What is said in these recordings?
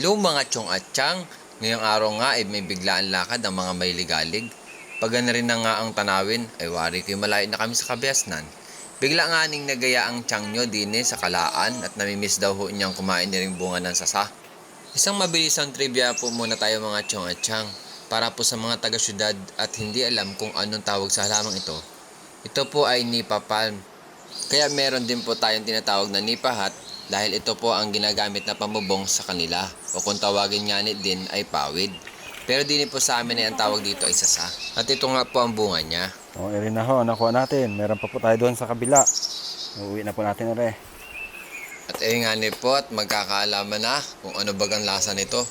mga chong at chang, ngayong araw nga ay may biglaan lakad ang mga may ligalig. Pag na rin na nga ang tanawin, ay wari ko'y malayo na kami sa kabiasnan. Bigla nga ning nagaya ang chang nyo din sa kalaan at namimiss daw ho niyang kumain ni ring bunga ng sasa. Isang mabilisang trivia po muna tayo mga chong at chang para po sa mga taga-syudad at hindi alam kung anong tawag sa halamang ito. Ito po ay nipa palm. Kaya meron din po tayong tinatawag na nipa hat dahil ito po ang ginagamit na pamubong sa kanila o kung tawagin nga ni din ay pawid. Pero din po sa amin ay ang tawag dito ay sasa. At ito nga po ang bunga niya. O, rin na ho, nakuha natin. Meron pa po tayo doon sa kabila. Uuwi na po natin ere. At ayun nga ni po at magkakaalaman na kung ano bagang lasa nito.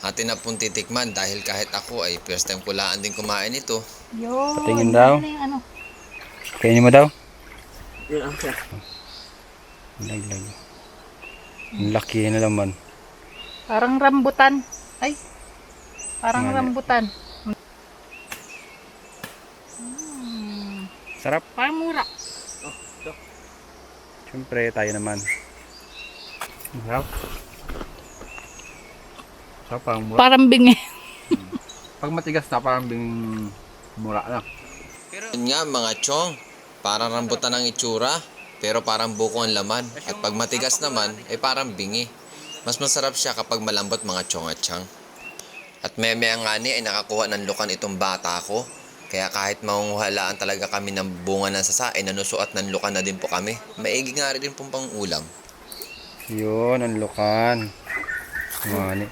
Atin na pong titikman dahil kahit ako ay first time ko laan din kumain ito. Yun. Patingin daw. Ano? Kainin mo daw. Yun ang siya. Laglag. Ang laki na naman. Parang rambutan. Ay. Parang Ano? rambutan. Hmm. Sarap. Parang mura. Siyempre, tayo naman. Sarap. Sarap, parang mura. Parang bingi. Pag matigas na, parang bing mura na. Yun nga mga chong, parang rambutan ang itsura, pero parang buko ang laman. At pag matigas naman, ay parang bingi. Mas masarap siya kapag malambot mga chong at maya nga ni ay nakakuha ng lukan itong bata ko. Kaya kahit maunguhalaan talaga kami ng bunga ng sasa, ay nanusuat ng lukan na din po kami. Maigi nga rin pong pang ulam. Yun, ang lukan. Mani.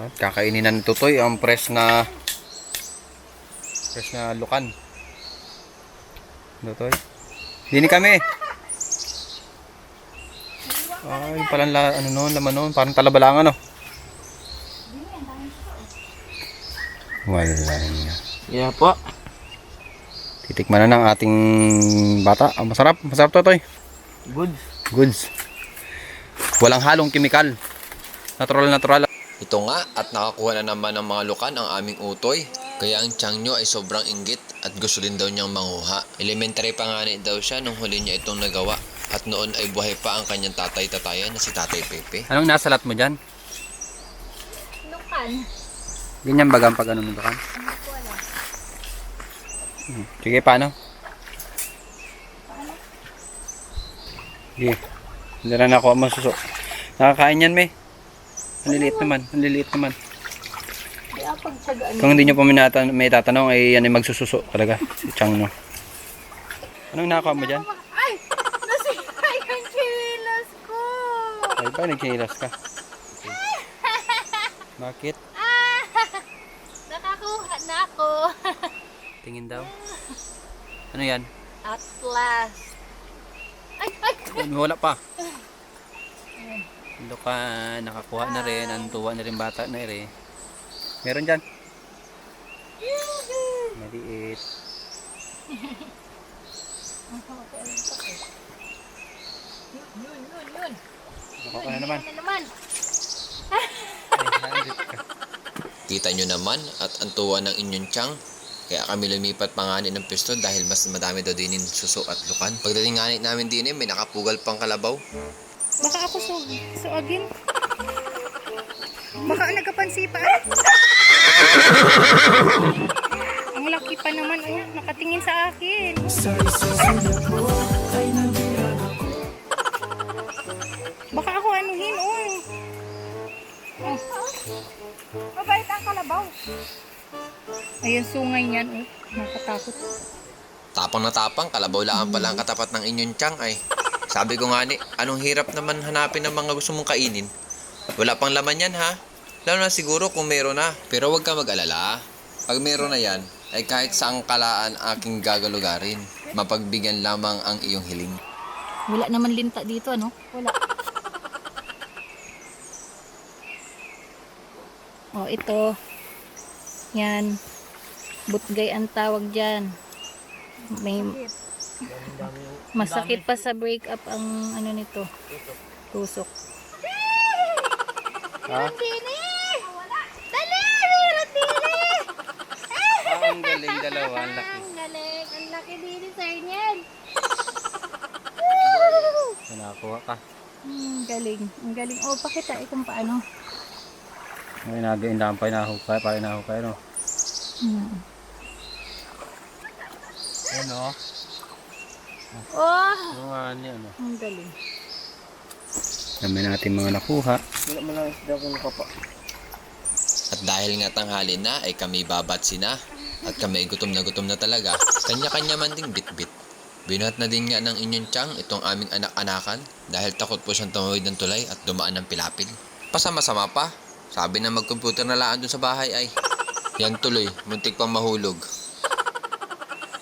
At kakainin ni Tutoy ang fresh na fresh na lukan. Tutoy. Dini kami. Ay, palang la, ano noon, laman noon, parang talabalangan, no? Wala niya. Yeah po. Titikman na ng ating bata. Ah, masarap, masarap to, Toy. Good. Goods. Walang halong kimikal. Natural, natural. Ito nga at nakakuha na naman ng mga lukan ang aming utoy. Kaya ang tiyang nyo ay sobrang inggit at gusto din daw niyang manguha. Elementary pa nga ni daw siya nung huli niya itong nagawa. At noon ay buhay pa ang kanyang tatay-tatayan na si Tatay Pepe. Anong nasalat mo dyan? Lukan. Ganyan bagang pag ano nito kan? Hmm. Sige, paano? Sige. Hindi na ako ang suso. Nakakain yan, me. Ang liliit naman. Ang liliit naman. Ah, pagtsagaan. Kung hindi nyo pa may, natan- may tatanong, ay yan ay magsususo talaga. Si Chang, no? Anong nakakuha mo dyan? Ay! Nasira yung chilas ko! Ay ba, nagchinilas ka? Bakit? Nakakuha na ako. Tingin daw. Ano yan? At last. Ay! Ay! Ay, wala pa. Luka, nakakuha na rin. Ang tuwa na rin bata na rin. Meron dyan. Maliit. Yun, yun, yun. Nakuha na naman. Ano naman? Ka. Kita nyo naman at ang tuwa ng inyong tiyang. Kaya kami lumipat pa nga ni ng pisto dahil mas madami daw din yung suso at lukan. Pagdating nga ni namin din eh, may nakapugal pang kalabaw. Baka ako su suagin. Baka nagkapansipan. Ang laki pa naman, oh, nakatingin sa akin. Baka ako anuhin, oh. oh. Mabait ang kalabaw. Ayan, sungay niyan, oh. Nakatakot. Tapang na tapang, kalabaw lang pala ang katapat ng inyong tiyang ay. Sabi ko nga ni, anong hirap naman hanapin ng mga gusto mong kainin. Wala pang laman yan ha. Lalo na siguro kung meron na. Pero huwag ka mag-alala. Pag meron na yan, ay kahit saang kalaan aking gagalugarin. Mapagbigyan lamang ang iyong hiling. Wala naman linta dito, ano? Wala. Oh, ito. Yan. Butgay ang tawag dyan. May masakit pa sa break up ang ano nito. Tusok. Ha? Dali! Dili! Ah, ang galing dalawa. Ang laki. Ang galing. Ang laki dili sa inyan. Nakakuha ka. Hmm, galing. Ang galing. Oh, pakita eh kung paano. May nagaindahan pa inahukay, para inahukay, no? Hmm. Ano? Oh! Ano nga niya, ano? Ang galing. Dami natin mga nakuha. Wala mo lang isda ko nakapa. At dahil nga tanghali na ay kami babatsi na at kami ay gutom na gutom na talaga, kanya-kanya man ding bitbit. Binuhat na din nga ng inyong tiyang itong aming anak-anakan dahil takot po siyang tumawid ng tulay at dumaan ng pilapil. Pasama-sama pa. Sabi na mag-computer na laan dun sa bahay ay. Yan tuloy, muntik pang mahulog.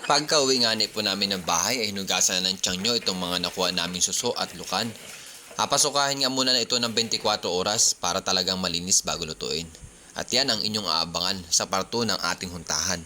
Pagka uwi nga ni po namin ng bahay ay hinugasan na ng tiyang nyo itong mga nakuha naming suso at lukan. Papasukahin nga muna na ito ng 24 oras para talagang malinis bago lutuin. At yan ang inyong aabangan sa parto ng ating huntahan.